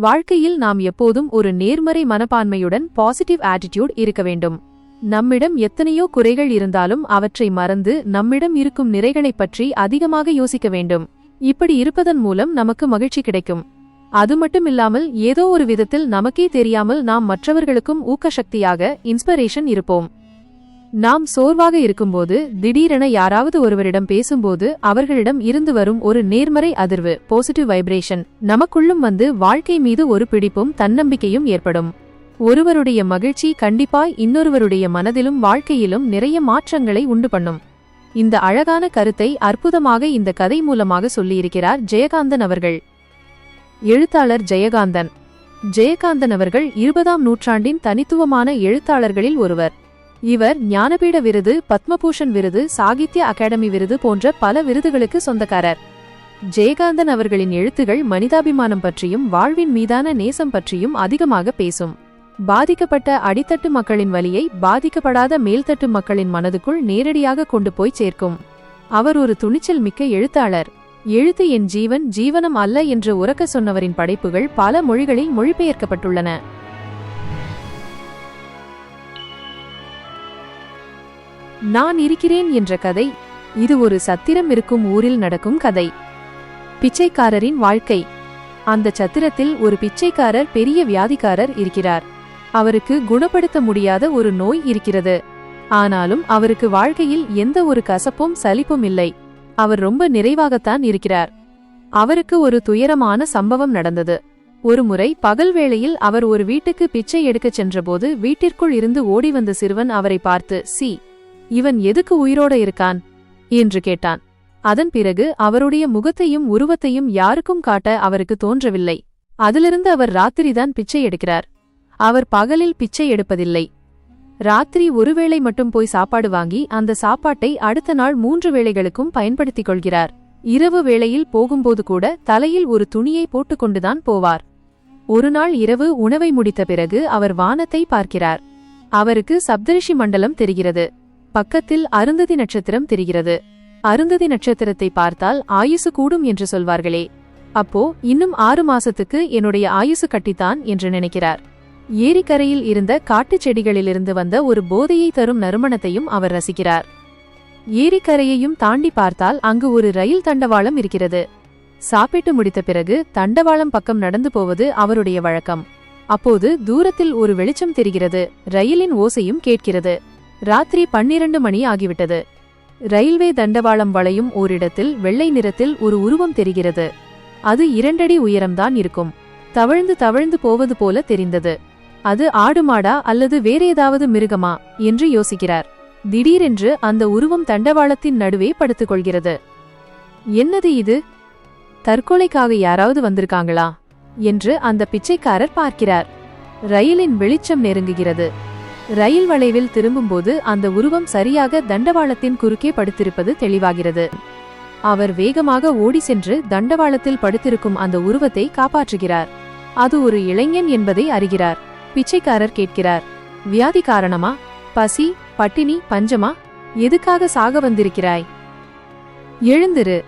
வாழ்க்கையில் நாம் எப்போதும் ஒரு நேர்மறை மனப்பான்மையுடன் பாசிட்டிவ் ஆட்டிடியூட் இருக்க வேண்டும். நம்மிடம் எத்தனையோ குறைகள் இருந்தாலும் அவற்றை மறந்து நம்மிடம் இருக்கும் நிறைகளைப் பற்றி அதிகமாக யோசிக்க வேண்டும். இப்படி இருப்பதன் மூலம் நமக்கு மகிழ்ச்சி கிடைக்கும். அது மட்டுமில்லாமல் ஏதோ ஒரு விதத்தில் நமக்கே தெரியாமல் நாம் மற்றவர்களுக்கும் ஊக்க சக்தியாக இன்ஸ்பிரேஷன் இருப்போம். நாம் சோர்வாக இருக்கும்போது திடீரென யாராவது ஒருவரிடம் பேசும்போது அவர்களிடம் இருந்து வரும் ஒரு நேர்மறை அதிர்வு பாசிட்டிவ் வைப்ரேஷன் நமக்குள்ளும் வந்து வாழ்க்கை மீது ஒரு பிடிப்பும் தன்னம்பிக்கையும் ஏற்படும். ஒருவருடைய மகிழ்ச்சி கண்டிப்பாய் இன்னொருவருடைய மனதிலும் வாழ்க்கையிலும் நிறைய மாற்றங்களை உண்டு பண்ணும். இந்த அழகான கருத்தை அற்புதமாக இந்த கதை மூலமாக சொல்லியிருக்கிறார் ஜெயகாந்தன் அவர்கள். எழுத்தாளர் ஜெயகாந்தன். ஜெயகாந்தன் அவர்கள் இருபதாம் நூற்றாண்டின் தனித்துவமான எழுத்தாளர்களில் ஒருவர். இவர் ஞானபீட விருது பத்மபூஷன் விருது சாகித்ய அகாடமி விருது போன்ற பல விருதுகளுக்கு சொந்தக்காரர். ஜெயகாந்தன் அவர்களின் எழுத்துகள் மனிதாபிமானம் பற்றியும் வாழ்வின் மீதான நேசம் பற்றியும் அதிகமாக பேசும். பாதிக்கப்பட்ட அடித்தட்டு மக்களின் வலியை பாதிக்கப்படாத மேல்தட்டு மக்களின் மனதுக்குள் நேரடியாக கொண்டு போய் சேர்க்கும். அவர் ஒரு துணிச்சல் மிக்க எழுத்தாளர். எழுத்து என் ஜீவன் ஜீவனம் அல்ல என்று உறக்க சொன்னவரின் படைப்புகள் பல மொழிகளில் மொழிபெயர்க்கப்பட்டுள்ளன. நான் இருக்கிறேன் என்ற கதை. இது ஒரு சத்திரம் இருக்கும் ஊரில் நடக்கும் கதை. பிச்சைக்காரரின் வாழ்க்கை. அந்த சத்திரத்தில் ஒரு பிச்சைக்காரர் பெரிய வியாதிக்காரர் இருக்கிறார். அவருக்கு குணப்படுத்த முடியாத ஒரு நோய் இருக்கிறது. ஆனாலும் அவருக்கு வாழ்க்கையில் எந்த ஒரு கசப்பும் சலிப்பும் இல்லை. அவர் ரொம்ப நிறைவாகத்தான் இருக்கிறார். அவருக்கு ஒரு துயரமான சம்பவம் நடந்தது. ஒருமுறை பகல் வேளையில் அவர் ஒரு வீட்டுக்கு பிச்சை எடுக்கச் சென்றபோது வீட்டிற்குள் இருந்து ஓடி வந்த சிறுவன் அவரை பார்த்து சி இவன் எதுக்கு உயிரோட இருக்கான்? என்று கேட்டான். அதன் பிறகு அவருடைய முகத்தையும் உருவத்தையும் யாருக்கும் காட்ட அவருக்கு தோன்றவில்லை. அதிலிருந்து அவர் ராத்திரிதான் பிச்சை எடுக்கிறார். அவர் பகலில் பிச்சை எடுப்பதில்லை. ராத்திரி ஒருவேளை மட்டும் போய் சாப்பாடு வாங்கி அந்த சாப்பாட்டை அடுத்த நாள் மூன்று வேளைகளுக்கும் பயன்படுத்திக் கொள்கிறார். இரவு வேளையில் போகும்போது கூட தலையில் ஒரு துணியை போட்டுக்கொண்டுதான் போவார். ஒரு நாள் இரவு உணவை முடித்த பிறகு அவர் வானத்தை பார்க்கிறார். அவருக்கு சப்தரிஷி மண்டலம் தெரிகிறது. பக்கத்தில் அருந்ததி நட்சத்திரம் தெரிகிறது. அருந்ததி நட்சத்திரத்தை பார்த்தால் ஆயுசு கூடும் என்று சொல்வார்களே. அப்போ இன்னும் ஆறு மாசத்துக்கு என்னுடைய ஆயுசு கட்டித்தான் என்று நினைக்கிறார். ஏரிக்கரையில் இருந்த காட்டுச் செடிகளிலிருந்து வந்த ஒரு போதையை தரும் நறுமணத்தையும் அவர் ரசிக்கிறார். ஏரிக்கரையையும் தாண்டி பார்த்தால் அங்கு ஒரு ரயில் தண்டவாளம் இருக்கிறது. சாப்பிட்டு முடித்த பிறகு தண்டவாளம் பக்கம் நடந்து போவது அவருடைய வழக்கம். அப்போது தூரத்தில் ஒரு வெளிச்சம் தெரிகிறது. ரயிலின் ஓசையும் கேட்கிறது. ராத்திரி பன்னிரண்டு மணி ஆகிவிட்டது. ரயில்வே தண்டவாளம் வளையும் ஓரிடத்தில் வெள்ளை நிறத்தில் ஒரு உருவம் தெரிகிறது. அது இரண்டடி உயரம்தான் இருக்கும். தவழ்ந்து தவழ்ந்து போவது போல தெரிந்தது. அது ஆடு மாடா அல்லது வேறேதாவது மிருகமா என்று யோசிக்கிறார். திடீரென்று அந்த உருவம் தண்டவாளத்தின் நடுவே படுத்துக்கொள்கிறது. என்னது இது? தற்கொலைக்காக யாராவது வந்திருக்காங்களா? என்று அந்த பிச்சைக்காரர் பார்க்கிறார். ரயிலின் வெளிச்சம் நெருங்குகிறது. ரயில் வளைவில் திரும்பும்போது அந்த உருவம் சரியாக தண்டவாளத்தின் குறுக்கே படுத்திருப்பது தெளிவாகிறது. அவர் வேகமாக ஓடி சென்று தண்டவாளத்தில் படுத்திருக்கும் அந்த உருவத்தை காப்பாற்றுகிறார். அது ஒரு இளைஞன் என்பதை அறிகிறார். பிச்சைக்காரர் கேட்கிறார் வியாதி காரணமா? பசி பட்டினி பஞ்சமா? எதுக்காக சாக வந்திருக்கிறாய்? எழுந்திரு.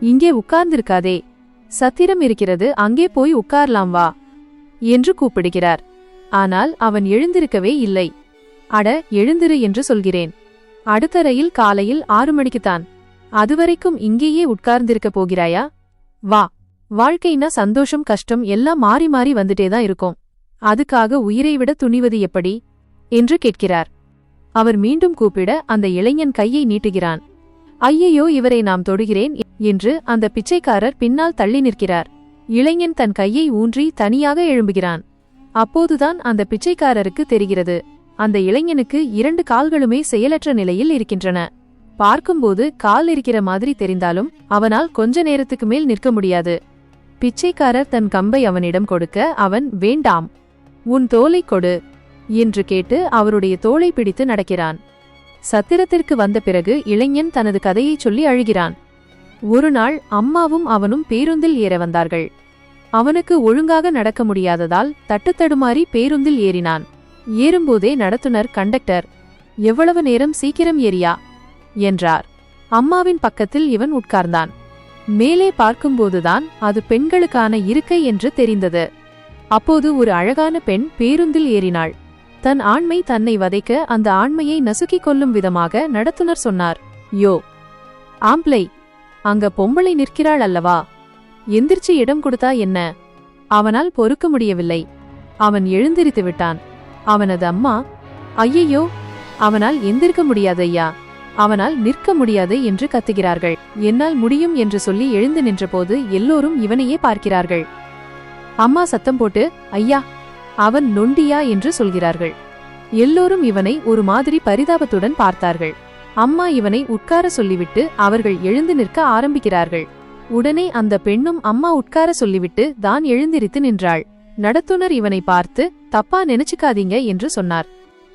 இங்கே உட்கார்ந்திருக்காதே. சத்திரம் இருக்கிறது. அங்கே போய் உட்கார்லாம் வா. என்று கூப்பிடுகிறார். ஆனால் அவன் எழுந்திருக்கவே இல்லை. அட எழுந்திரு என்று சொல்கிறேன். அடுத்த ரயில் காலையில் ஆறு மணிக்குத்தான். அதுவரைக்கும் இங்கேயே உட்கார்ந்திருக்க போகிறாயா? வா. வாழ்க்கைனா சந்தோஷம் கஷ்டம் எல்லாம் மாறி மாறி வந்துட்டேதான் இருக்கும். அதுக்காக உயிரை விட துணிவது எப்படி? என்று கேட்கிறார். அவர் மீண்டும் கூப்பிட அந்த இளைஞன் கையை நீட்டுகிறான். ஐயையோ இவரை நாம் தொடுகிறேன் என்று அந்த பிச்சைக்காரர் பின்னால் தள்ளி நிற்கிறார். இளைஞன் தன் கையை ஊன்றி தனியாக எழும்புகிறான். அப்போதுதான் அந்த பிச்சைக்காரருக்கு தெரிகிறது. அந்த இளைஞனுக்கு இரண்டு கால்களுமே செயலற்ற நிலையில் இருக்கின்றன. பார்க்கும்போது கால் இருக்கிற மாதிரி தெரிந்தாலும் அவனால் கொஞ்ச நேரத்துக்கு மேல் நிற்க முடியாது. பிச்சைக்காரர் தன் கம்பை அவனிடம் கொடுக்க அவன் வேண்டாம். உன் தோலை கொடு என்று கேட்டு அவருடைய தோலை பிடித்து நடக்கிறான். சத்திரத்திற்கு வந்த பிறகு இளைஞன் தனது கதையைச் சொல்லி அழுகிறான். ஒரு நாள் அம்மாவும் அவனும் பேருந்தில் ஏற வந்தார்கள். அவனுக்கு ஒழுங்காக நடக்க முடியாததால் தட்டுத்தடுமாறி பேருந்தில் ஏறினான். ஏறும்போதே நடத்துனர் கண்டக்டர் எவ்வளவு நேரம் சீக்கிரம் ஏறியா? என்றார். அம்மாவின் பக்கத்தில் இவன் உட்கார்ந்தான். மேலே பார்க்கும்போதுதான் அது பெண்களுக்கான இருக்கை என்று தெரிந்தது. அப்போது ஒரு அழகான பெண் பேருந்தில் ஏறினாள். தன் ஆண்மை தன்னை வதைக்க அந்த ஆண்மையை நசுக்கிக் கொள்ளும் விதமாக நடத்துனர் சொன்னார். யோ ஆம்ப்ளை அங்க பொம்பளை நிற்கிறாள் அல்லவா? எந்திரிச்சு இடம் கொடுத்தா என்ன? அவனால் பொறுக்க முடியவில்லை. அவன் எழுந்திரித்து விட்டான். அவனது அம்மா ஐயையோ அவனால் எந்திருக்க முடியாது ஐயா அவனால் நிற்க முடியாது என்று கத்துகிறார்கள். என்னால் முடியும் என்று சொல்லி எழுந்து நின்றபோது எல்லோரும் இவனையே பார்க்கிறார்கள். அம்மா சத்தம் போட்டு ஐயா அவன் நொண்டியா என்று சொல்கிறார்கள். எல்லோரும் இவனை ஒரு மாதிரி பரிதாபத்துடன் பார்த்தார்கள். அம்மா இவனை உட்கார சொல்லிவிட்டு அவர்கள் எழுந்து நிற்க ஆரம்பிக்கிறார்கள். உடனே அந்த பெண்ணும் அம்மா உட்கார சொல்லிவிட்டு தான் எழுந்திரித்து நின்றாள். நடத்துனர் இவனை பார்த்து தப்பா நினைச்சுக்காதீங்க என்று சொன்னார்.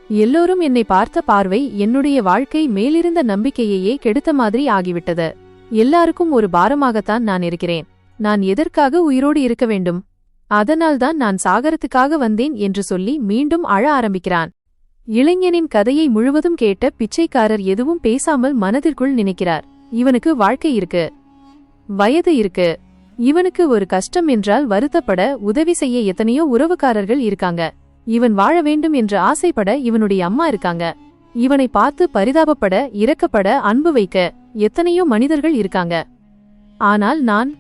எல்லோரும் என்னை பார்த்த பார்வை என்னுடைய வாழ்க்கை மேலிருந்த நம்பிக்கையையே கெடுத்த மாதிரி ஆகிவிட்டது. எல்லாருக்கும் ஒரு பாரமாகத்தான் நான் இருக்கிறேன். நான் எதற்காக உயிரோடு இருக்க வேண்டும்? அதனால்தான் நான் சாகரத்துக்காக வந்தேன் என்று சொல்லி மீண்டும் அழ ஆரம்பிக்கிறான். இளைஞனின் கதையை முழுவதும் கேட்ட பிச்சைக்காரர் எதுவும் பேசாமல் மனதிற்குள் நினைக்கிறார். இவனுக்கு வாழ்க்கை இருக்கு. வயது இருக்கு. இவனுக்கு ஒரு கஷ்டம் என்றால் வருத்தப்பட உதவி செய்ய எத்தனையோ உறவுக்காரர்கள் இருக்காங்க. இவன் வாழ வேண்டும் என்று ஆசைப்பட இவனுடைய அம்மா இருக்காங்க. இவனை பார்த்து பரிதாபப்பட இறக்கப்பட அன்பு வைக்க எத்தனையோ மனிதர்கள் இருக்காங்க. ஆனால் நான்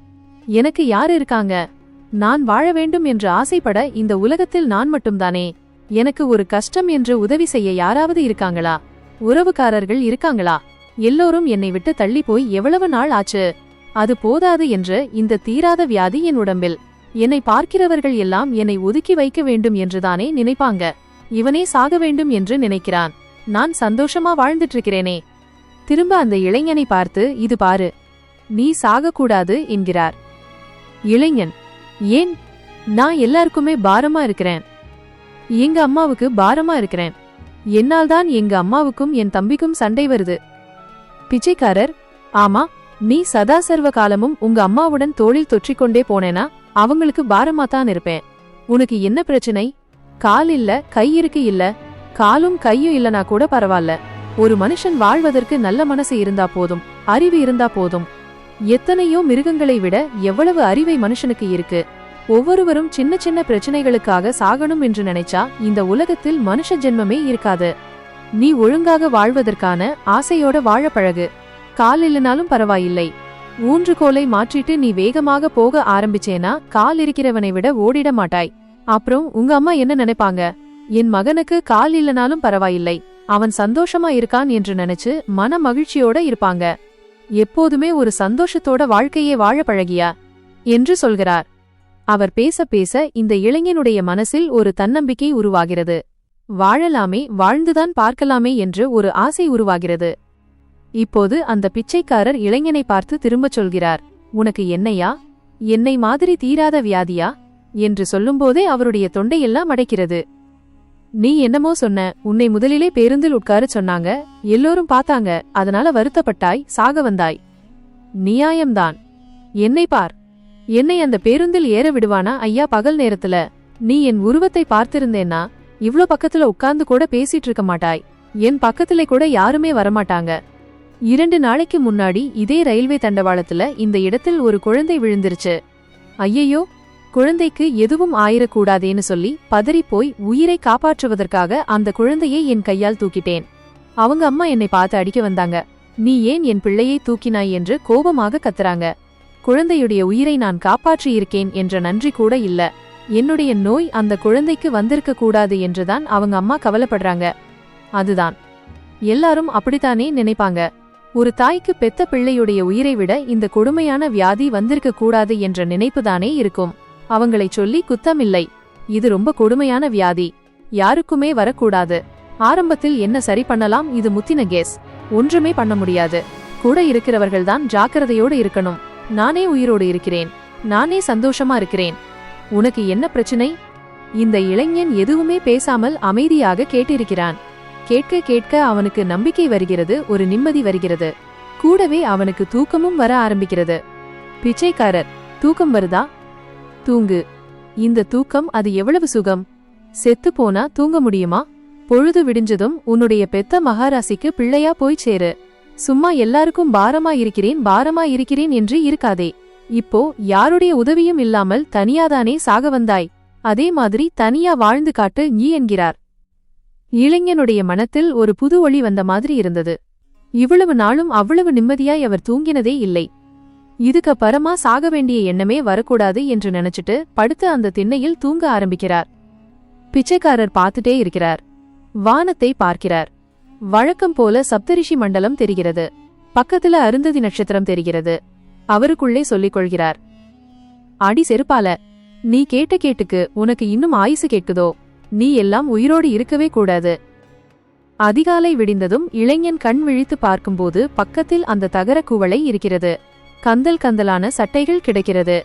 எனக்கு யார் இருக்காங்க? நான் வாழ வேண்டும் என்று ஆசைப்பட இந்த உலகத்தில் நான் மட்டும்தானே? எனக்கு ஒரு கஷ்டம் என்று உதவி செய்ய யாராவது இருக்காங்களா? உறவுக்காரர்கள் இருக்காங்களா? எல்லோரும் என்னை விட்டு தள்ளி போய் எவ்வளவு நாள் ஆச்சு? அது போதாது என்று இந்த தீராத வியாதி என் உடம்பில். என்னை பார்க்கிறவர்கள் எல்லாம் என்னை ஒதுக்கி வைக்க வேண்டும் என்றுதானே நினைப்பாங்க. இவனே சாக வேண்டும் என்று நினைக்கிறான். நான் சந்தோஷமா வாழ்ந்துட்டு இருக்கிறேனே திரும்ப அந்த இளைஞனை பார்த்து இது பாரு. நீ சாகக்கூடாது என்கிறார். இளைஞன் ஏன்? நான் எல்லாருக்குமே பாரமா இருக்கிறேன். எங்க அம்மாவுக்கு பாரமா இருக்கிறேன். என்னால்தான் எங்க அம்மாவுக்கும் என் தம்பிக்கும் சண்டை வருது. பிச்சைக்காரர்? ஆமா. நீ சதா சர்வ காலமும் உங்க அம்மாவுடன் தோளில் தொற்றிக்கொண்டே போனேனா? அவங்களுக்கு பாரமா தான் இருப்பேன். உனக்கு என்ன பிரச்சனை? கால் இல்ல கை இருக்கு இல்ல. காலும் கையும் இல்லனா கூட பரவாயில்ல ஒரு மனுஷன் வாழ்வதற்கு நல்ல மனசு இருந்தா போதும் அறிவு இருந்தா போதும். எத்தனையோ மிருகங்களை விட எவ்வளவு அறிவை மனுஷனுக்கு இருக்கு. ஒவ்வொருவரும் சின்ன சின்ன பிரச்சனைகளுக்காக சாகணும் என்று நினைச்சா இந்த உலகத்தில் மனுஷ ஜென்மமே இருக்காது. நீ ஒழுங்காக வாழ்வதற்கான ஆசையோட வாழ பழகு. கால் இல்லைனாலும் பரவாயில்லை. ஊன்றுகோலை மாற்றிட்டு நீ வேகமாக போக ஆரம்பிச்சேனா? கால் இருக்கிறவனை விட ஓடிட மாட்டாய். அப்புறம் உங்க அம்மா என்ன நினைப்பாங்க? என் மகனுக்கு கால் இல்லனாலும் பரவாயில்லை. அவன் சந்தோஷமா இருக்கான் என்று நினைச்சு மன மகிழ்ச்சியோட இருப்பாங்க. எப்போதுமே ஒரு சந்தோஷத்தோட வாழ்க்கையே வாழ பழகியா? என்று சொல்கிறார். அவர் பேச பேச இந்த இளைஞனுடைய மனசில் ஒரு தன்னம்பிக்கை உருவாகிறது. வாழலாமே வாழ்ந்துதான் பார்க்கலாமே என்று ஒரு ஆசை உருவாகிறது. இப்போது அந்த பிச்சைக்காரர் இளைஞனை பார்த்து திரும்பச் சொல்கிறார் உனக்கு என்னையா? என்னை மாதிரி தீராத வியாதியா? என்று சொல்லும்போதே அவருடைய தொண்டையெல்லாம் அடைக்கிறது. நீ என்னமோ சொன்ன உன்னை முதலிலே பேருந்தில் உட்கார சொன்னாங்க எல்லோரும் பார்த்தாங்க அதனால வருத்தப்பட்டாய் சாக வந்தாய். நியாயம்தான். என்னை பார். என்னை அந்த பேருந்தில் ஏற விடுவானா? ஐயா பகல் நேரத்துல. நீ என் உருவத்தை பார்த்திருந்தேன்னா இவ்ளோ பக்கத்துல உட்கார்ந்து கூட பேசிட்டு இருக்க மாட்டாய். என் பக்கத்துல கூட யாருமே வரமாட்டாங்க. இரண்டு நாளைக்கு முன்னாடி இதே ரயில்வே தண்டவாளத்துல இந்த இடத்தில் ஒரு குழந்தை விழுந்துருச்சு. ஐயையோ குழந்தைக்கு எதுவும் ஆயிரக்கூடாதேன்னு சொல்லி பதறிப்போய் உயிரை காப்பாற்றுவதற்காக அந்த குழந்தையை என் கையால் தூக்கிட்டேன். அவங்க அம்மா என்னை பார்த்து அடிக்க வந்தாங்க. நீ ஏன் என் பிள்ளையை தூக்கினாய்? என்று கோபமாக கத்துறாங்க. குழந்தையுடைய உயிரை நான் காப்பாற்றியிருக்கேன் என்ற நன்றி கூட இல்ல. என்னுடைய நோய் அந்த குழந்தைக்கு வந்திருக்க கூடாது என்றுதான் அவங்க அம்மா கவலைப்படுறாங்க. அதுதான். எல்லாரும் அப்படித்தானே நினைப்பாங்க. ஒரு தாய்க்கு பெத்த பிள்ளையுடைய உயிரை விட இந்த கொடுமையான வியாதி வந்திருக்க கூடாது என்ற நினைப்புதானே இருக்கும். அவங்களைச் சொல்லி குத்தமில்லை. இது ரொம்ப கொடுமையான வியாதி. யாருக்குமே வரக்கூடாது. ஆரம்பத்தில் என்ன சரி பண்ணலாம்? இது முத்தின கேஸ். ஒன்றுமே பண்ண முடியாது. கூட இருக்கிறவர்கள்தான் ஜாக்கிரதையோடு இருக்கணும். நானே உயிரோடு இருக்கிறேன். நானே சந்தோஷமா இருக்கிறேன். உனக்கு என்ன பிரச்சனை? இந்த இளைஞன் எதுவுமே பேசாமல் அமைதியாக கேட்டிருக்கிறான். கேட்க கேட்க அவனுக்கு நம்பிக்கை வருகிறது ஒரு நிம்மதி வருகிறது. கூடவே அவனுக்கு தூக்கமும் வர ஆரம்பிக்கிறது. பிச்சைக்காரர் தூக்கம் வருதா? தூங்கு. இந்த தூக்கம் அது எவ்வளவு சுகம்? செத்து போனா தூங்க முடியுமா? பொழுது விடிஞ்சதும் உன்னுடைய பெத்த மகாராசிக்கு பிள்ளையா போய் சேரு. சும்மா எல்லாருக்கும் பாரமா இருக்கிறேன் பாரமா இருக்கிறேன் என்று இருக்காதே. இப்போ யாருடைய உதவியும் இல்லாமல் தனியாதானே சாக வந்தாய் அதே மாதிரி தனியா வாழ்ந்து காட்டு நீ என்கிறார். இளைஞனுடைய மனத்தில் ஒரு புது ஒளி வந்த மாதிரி இருந்தது. இவ்வளவு நாளும் அவ்வளவு நிம்மதியாய் அவர் தூங்கினதே இல்லை. இதுக்கு பரமா சாக வேண்டிய எண்ணமே வரக்கூடாது என்று நினைச்சிட்டு படுத்து அந்த திண்ணையில் தூங்க ஆரம்பிக்கிறார். பிச்சைக்காரர் பார்த்துட்டே இருக்கிறார். வானத்தை பார்க்கிறார். வழக்கம் போல சப்தரிஷி மண்டலம் தெரிகிறது. பக்கத்துல அருந்ததி நட்சத்திரம் தெரிகிறது. அவருக்குள்ளே சொல்லிக் கொள்கிறார். அடி செருப்பால நீ கேட்ட கேட்டுக்கு உனக்கு இன்னும் ஆயுசு கேட்குதோ? நீ எல்லாம் உயிரோடு இருக்கவே கூடாது. அதிகாலை விடிந்ததும் இளைஞன் கண் விழித்து பார்க்கும்போது பக்கத்தில் அந்த தகர குவளை இருக்கிறது. கந்தல் கந்தலான சட்டைகள் கிடைக்கிறது.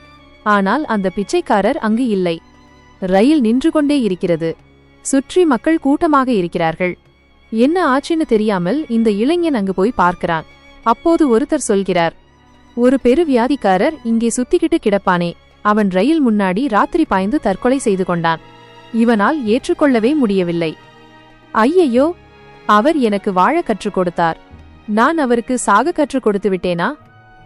ஆனால் அந்த பிச்சைக்காரர் அங்கு இல்லை. ரயில் நின்று கொண்டே இருக்கிறது. சுற்றி மக்கள் கூட்டமாக இருக்கிறார்கள். என்ன ஆச்சுன்னு தெரியாமல் இந்த இளைஞன் அங்கு போய் பார்க்கிறான். அப்போது ஒருத்தர் சொல்கிறார் ஒரு பெரு வியாதிக்காரர் இங்கே சுத்திக்கிட்டு கிடப்பானே. அவன் ரயில் முன்னாடி ராத்திரி பாய்ந்து தற்கொலை செய்து கொண்டான். இவனால் ஏற்றுக்கொள்ளவே முடியவில்லை. ஐயையோ அவர் எனக்கு வாழ கற்றுக் கொடுத்தார். நான் அவருக்கு சாக கற்றுக் கொடுத்து விட்டேனா?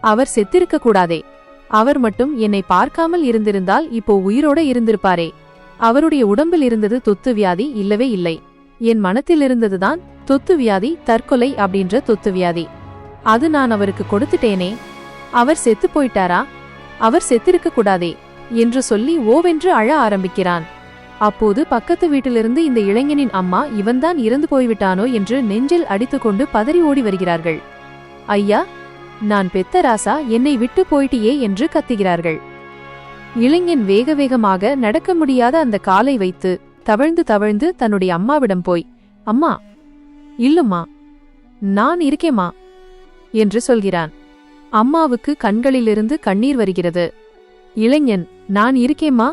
அவர் செத்திருக்க கூடாதே. அவர் மட்டும் என்னை பார்க்காமல் இருந்திருந்தால் இப்போ உயிரோட இருந்திருப்பாரே. அவருடைய உடம்பில் இருந்தது தொத்து வியாதி இல்லவே இல்லை. என் மனத்தில் இருந்ததுதான் தொத்து வியாதி தற்கொலை அப்படின்ற தொத்து வியாதி. அது நான் அவருக்கு கொடுத்துட்டேனே. அவர் செத்து போயிட்டாரா? அவர் செத்திருக்க கூடாதே என்று சொல்லி ஓவென்று அழ ஆரம்பிக்கிறான். அப்போது பக்கத்து வீட்டிலிருந்து இந்த இளைஞனின் அம்மா இவன்தான் இறந்து போய்விட்டானோ? என்று நெஞ்சில் அடித்துக்கொண்டு பதறி ஓடி வருகிறார்கள். ஐயா நான் பெத்த ராசா என்னை விட்டு போயிட்டியே? என்று கத்துகிறார்கள். இளைஞன் வேக வேகமாக நடக்க முடியாத அந்த காலை வைத்து தவழ்ந்து தவழ்ந்து தன்னுடைய அம்மாவிடம் போய் அம்மா இல்லம்மா நான் இருக்கேம்மா என்று சொல்கிறான். அம்மாவுக்கு கண்களிலிருந்து கண்ணீர் வருகிறது. இளைஞன் நான் இருக்கேம்மா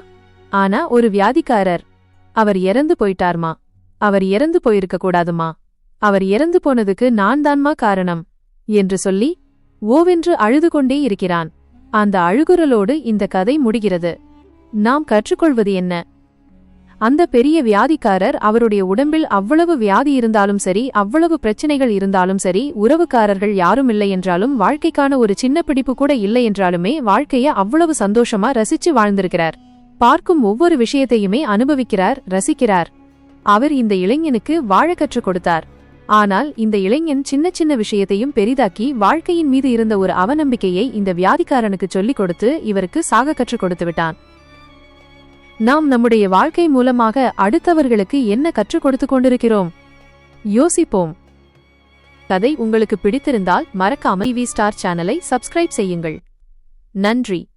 ஆனா ஒரு வியாதிக்காரர். அவர் இறந்து போயிட்டார்மா? அவர் இறந்து போயிருக்க கூடாதுமா அவர் இறந்து போனதுக்கு நான் தான்மா காரணம்? என்று சொல்லி ஓவென்று அழுது கொண்டே இருக்கிறான். அந்த அழுகுரலோடு இந்த கதை முடிகிறது. நாம் கற்றுக்கொள்வது என்ன? அந்த பெரிய வியாதிக்காரர் அவருடைய உடம்பில் அவ்வளவு வியாதி இருந்தாலும் சரி அவ்வளவு பிரச்சனைகள் இருந்தாலும் சரி உறவுக்காரர்கள் யாரும் இல்லை என்றாலும் வாழ்க்கைக்கான ஒரு சின்ன பிடிப்பு கூட இல்லை என்றாலுமே வாழ்க்கைய அவ்வளவு சந்தோஷமா ரசிச்சு வாழ்ந்திருக்கிறார். பார்க்கும் ஒவ்வொரு விஷயத்தையுமே அனுபவிக்கிறார் ரசிக்கிறார். அவர் இந்த இளைஞனுக்கு வாழ கற்றுக் கொடுத்தார். ஆனால் இந்த இளைஞன் சின்ன சின்ன விஷயத்தையும் பெரிதாக்கி வாழ்க்கையின் மீது இருந்த ஒரு அவநம்பிக்கையை இந்த வியாதிக்காரனுக்கு சொல்லிக் கொடுத்து இவருக்கு சாக கற்றுக் கொடுத்து விட்டான். நாம் நம்முடைய வாழ்க்கை மூலமாக அடுத்தவர்களுக்கு என்ன கற்றுக் கொடுத்து கொண்டிருக்கிறோம்? யோசிப்போம். கதை உங்களுக்கு பிடித்திருந்தால் மறக்காம டிவி ஸ்டார் சேனலை சப்ஸ்கிரைப் செய்யுங்கள். நன்றி.